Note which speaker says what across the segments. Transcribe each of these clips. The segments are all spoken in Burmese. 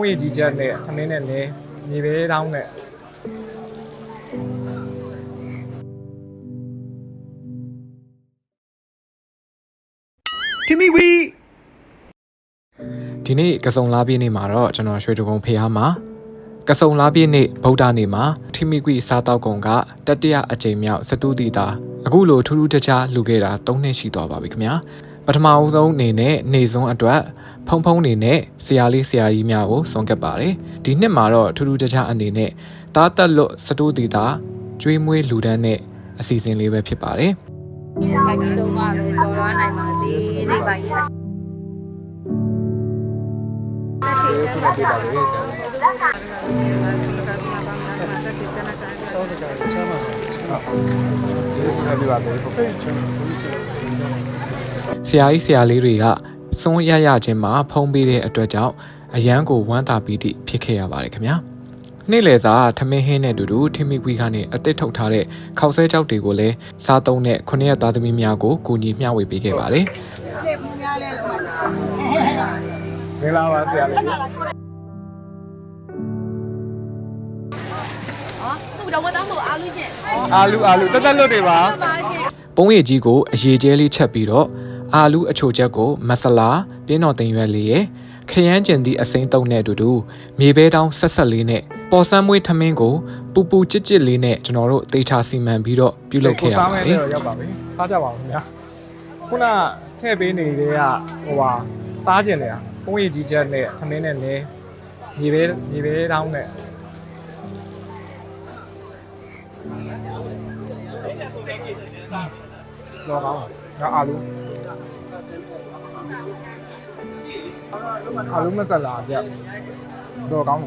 Speaker 1: ဝေးကြီးချက်နဲ့ခမင်းနဲ့နေမြေပဲတောင်းနဲ့
Speaker 2: တီမီဝီ
Speaker 1: ဒီနေ့ကစုံလားပြည့်နေ့မှာတော့ကျွန်တော်ရွှေတကုံဖေအားမှာကစုံလားပြည့်နေ့ဗုဒ္ဓနေ့မှာထီမီကွီစားတောက်ကုံကတတိယအကြိမ်မြောက်စတူတီတာအခုလိုထူးထူးခြားခြားလူခဲ့တာ၃နှစ်ရှိသွားပါပြီခင်ဗျာ ပထမအဦးဆုံးအနေနဲ့နေစွန်းအတွက်ဖုံဖုံနေနဲ့ဆရာလေးဆရာကြီးများကိုဆွန်ကပ်ပါတယ်ဒီနှစ်မှာတော့ထူးထူးခြားခြားအနေနဲ့တားတက်လွတ်စတူတီတာကျွေးမွေးလူဒန်းနဲ့အစီအစဉ်လေးပဲဖြစ်ပါတယ်
Speaker 3: ကက်ကြီးလုံးပါပဲကြော်လွားနိုင်ပါစေနေပါရဲ့
Speaker 1: ဆုမပေးပါလေဆရာဆုမပေးပါလေ ဆရာကြီးဆရာလေးတွေကစွန်းရရချင်းမှာဖုံးပေးတဲ့အတွက်ကြောင့်အရန်ကိုဝမ်းသာပီတိဖြစ်ခဲ့ရပါတယ်ခင်ဗျာနေ့လယ်စာထမင်းဟင်းနဲ့အတူတူထမီကွီကနေအသစ်ထုတ်ထားတဲ့ခောက်ဆဲကြောက်တွေကိုလည်းစားသုံးတဲ့ခုနှစ်ရက်သားသမီးများကိုကူညီမျှဝေပေးခဲ့ပါတယ်
Speaker 3: လက်မများလဲလို့
Speaker 1: မင်္ဂလာပါဆရာလေး
Speaker 3: ဟောသူတော့ဝတ်တောင်းလို့အားလို့ချင်း
Speaker 1: အာလူအာလူတက်တက်လွတ်တွေပါ
Speaker 3: ပါချင်း
Speaker 1: ပုံရည်ကြီးကိုအရေးကျဲလေးချက်ပြီးတော့ အာလူအချိုချက်ကိုမဆလာပြင်းတော်တင်ရွက်လေးရယ်ခရမ်းကျင်သည့်အစိမ့်တုံးနဲ့အတူတူမြေပဲတောင်းဆက်ဆက်လေးနဲ့ပေါ်ဆန်းမွေးထမင်းကိုပူပူကြစ်ကြစ်လေးနဲ့ကျွန်တော်တို့တေချာစီမံပြီးတော့ပြုလုပ်ခဲ့ရပါတယ်
Speaker 4: ရောက်ပါပြီစားကြပါဦးခင်ဗျာခုနထည့်ပေးနေတဲ့ကဟိုပါစားကျင်နေတာပုံရည်ကြီးချက်နဲ့ခမင်းနဲ့နေမြေပဲမြေပဲတောင်းနဲ့လောကောင်းငါအာလူ အာလူမစလာကြလောကောင်း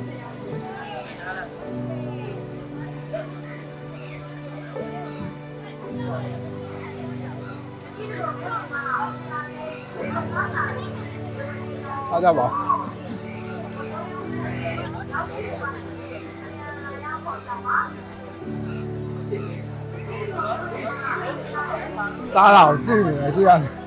Speaker 4: စားကြပါသားတော့ကြည့်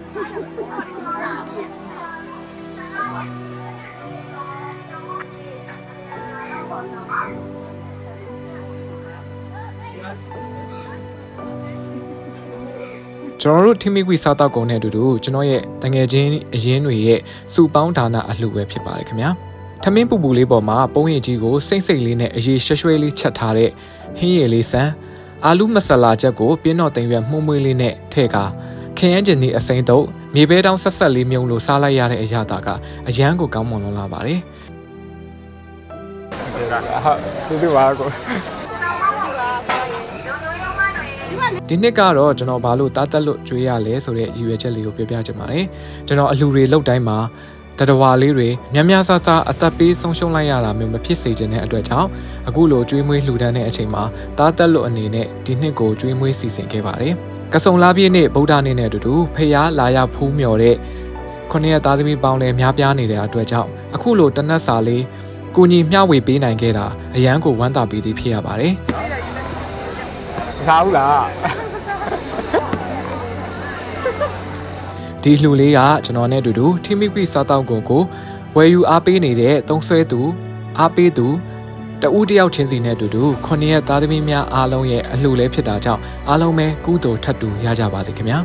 Speaker 1: ကျွန်တော်တို့ထီမီကွီစားတောက်ကုန်နဲ့အတူတူကျွန်တော်ရဲ့တငယ်ချင်းအရင်းတွေရဲ့စူပေါင်းဒါနာအလှူပဲဖြစ်ပါတယ်ခင်ဗျာထမင်းပူပူလေးပေါ်မှာပုံရည်ကြီးကိုစိမ့်စိမ့်လေးနဲ့အရေးရွှဲရွှဲလေးချက်ထားတဲ့ဟင်းရည်လေးစမ်းအာလူမဆလာချက်ကိုပြင်းတော့တင်ရွက်မှုံးမွေးလေးနဲ့ထည့်ကာခရမ်းကျင်ဒီအစိမ့်တော့မြေပဲတောင်းဆက်ဆက်လေးမြုံလို့စားလိုက်ရတဲ့အရာတာကအရန်ကိုကောင်းမွန်လွန်လာပါတယ်
Speaker 4: ဟုတ်ဒီလိုပါကို
Speaker 1: ဒီနှစ်ကတော့ကျွန်တော်ဘာလို့တားတက်လို့ကြွေးရလဲဆိုတဲ့ရည်ရွယ်ချက်လေးကိုပြောပြချင်ပါတယ်ကျွန်တော်အလှူတွေလုပ်တိုင်းမှာတတဝါလေးတွေများများဆဆအသက်ပေးဆုံးရှုံးလိုက်ရတာမျိုးမဖြစ်စေချင်တဲ့အတွက်ကြောင့်အခုလိုကြွေးမွေးလှူဒန်းတဲ့အချိန်မှာတားတက်လို့အနေနဲ့ဒီနှစ်ကိုကြွေးမွေးစီစဉ်ခဲ့ပါတယ်ကစုံလာပြည့်နေ့ဗုဒ္ဓနေ့နဲ့အတူတူဖျားလာရဖူးမြော်တဲ့ခုနှစ်ရက်သားသမီးပေါင်းလည်းများပြားနေတဲ့အတွက်ကြောင့်အခုလိုတနက်စာလေးကိုညီမျှဝေပေးနိုင်ခဲ့တာအရန်ကိုဝမ်းသာပီတိဖြစ်ရပါတယ်
Speaker 4: စားဘူးလား
Speaker 1: ဒီလှူလေးကကျွန်တော်နဲ့အတူတူထီမီကွီစားတောက်ကုန်ကိုဝယ်ယူအားပေးနေတဲ့သုံးဆွဲသူအားပေးသူတဦးတယောက်ချင်းစီနဲ့အတူတူခုနှစ်ရက်သားသမီးများအားလုံးရဲ့အလှူလေးဖြစ်တာကြောင့်အားလုံးပဲကုသိုလ်ထပ်တူရကြပါစေခင်ဗျာ